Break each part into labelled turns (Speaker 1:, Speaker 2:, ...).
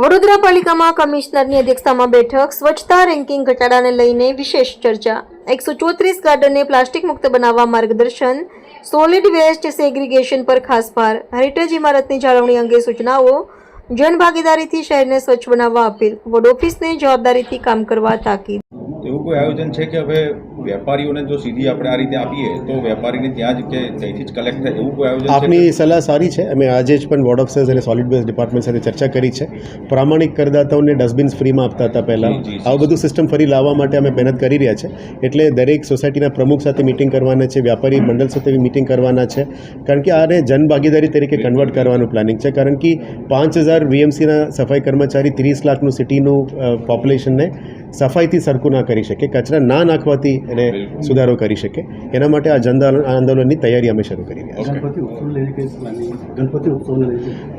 Speaker 1: વડોદરા પાલિકામાં કમિશનરની અધ્યક્ષતામાં બેઠક, સ્વચ્છતા રેન્કિંગ ઘટાડાને લઈને વિશેષ ચર્ચા. એકસો ચોત્રીસ ગાર્ડનને પ્લાસ્ટિક મુક્ત બનાવવા માર્ગદર્શન સોલિડ વેસ્ટ સેગ્રીગેશન પર ખાસ ભાર. હેરિટેજ ઇમારતની જાળવણી અંગે સૂચનાઓ. જનભાગીદારીથી શહેરને સ્વચ્છ બનાવવા અપીલ. વોર્ડ ઓફિસને જવાબદારીથી કામ કરવા તાકીદ.
Speaker 2: એવું કોઈ આયોજન છે કે હવે વેપારીઓને જો સીધી આપણે આ રીતે આપીએ તો વેપારીને ત્યાં જ કે ત્યાંથી જ કલેક્ટ થાય એવું કોઈ આયોજન
Speaker 3: આપની સલાહ સારી છે. અમે આજે જ પણ બોર્ડ ઓફ સેલ્સ અને સોલિડ વેસ્ટ ડિપાર્ટમેન્ટ સાથે ચર્ચા કરી છે. પ્રામાણિક કરદાતાઓને ડસ્ટબિન્સ ફ્રીમાં આપતા હતા પહેલાં. આવું બધું સિસ્ટમ ફરી લાવવા માટે અમે મહેનત કરી રહ્યા છે. એટલે દરેક સોસાયટીના પ્રમુખ સાથે મિટિંગ કરવાના છે વ્યાપારી મંડળ સાથે મિટિંગ કરવાના છે. કારણ કે આને જનભાગીદારી તરીકે કન્વર્ટ કરવાનું પ્લાનિંગ છે. કારણ કે પાંચ હજાર વીએમસીના સફાઈ કર્મચારી ત્રીસ લાખનું સિટીનું પોપ્યુલેશનને સફાઈથી સરખું ના કરી શકે. કચરા ના નાખવાથી એને સુધારો કરી શકે. એના માટે આ જન આંદોલનની તૈયારી અમે શરૂ કરી રહ્યા છીએ.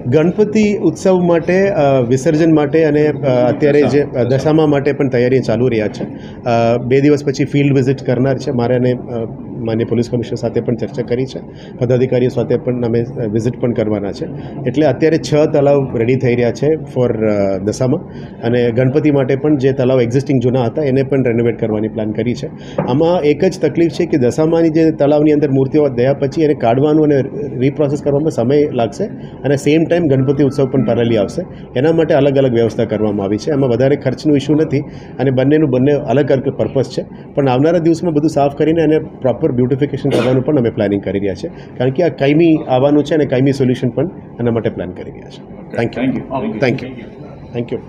Speaker 4: ગણપતિ ઉત્સવ
Speaker 3: માટે વિસર્જન માટે અને અત્યારે જે દશામાં. માટે પણ તૈયારી ચાલુ રહ્યા છે. બે દિવસ પછી ફિલ્ડ વિઝિટ કરનાર છે. મારે અને અ, માન્ય પોલીસ કમિશનર સાથે પણ ચર્ચા કરી છે. પદાધિકારીઓ સાથે પણ અમે વિઝિટ પણ કરવાના છે. એટલે અત્યારે છ તલાવ રેડી થઈ રહ્યા છે ફોર દશામાં. અને ગણપતિ માટે પણ જે તલાવ એક્ઝિસ્ટિંગ જૂના હતા, એને પણ રેનોવેટ કરવાની પ્લાન કરી છે. આમાં એક જ તકલીફ છે કે દશામાની જે તલાવની અંદર મૂર્તિઓ દયા પછી એને કાઢવાનું અને રીપ્રોસેસ કરવામાં સમય લાગશે અને સેમ ટાઈમ ગણપતિ ઉત્સવ પણ પેરેલી આવશે. એના માટે અલગ અલગ વ્યવસ્થા કરવામાં આવી છે. એમાં વધારે ખર્ચનું ઇસ્યુ નથી અને બંનેનું બંને અલગ અલગ પર્પઝ છે. પણ આવનારા દિવસમાં બધું સાફ કરીને એને પ્રોપર બ્યુટિફિકેશન કરવાનું પણ અમે પ્લાનિંગ કરી રહ્યા છે કારણ કે આ કાયમી આવવાનું છે અને કાયમી સોલ્યુશન પણ એના માટે પ્લાન કરી રહ્યા છે thank you thank you thank you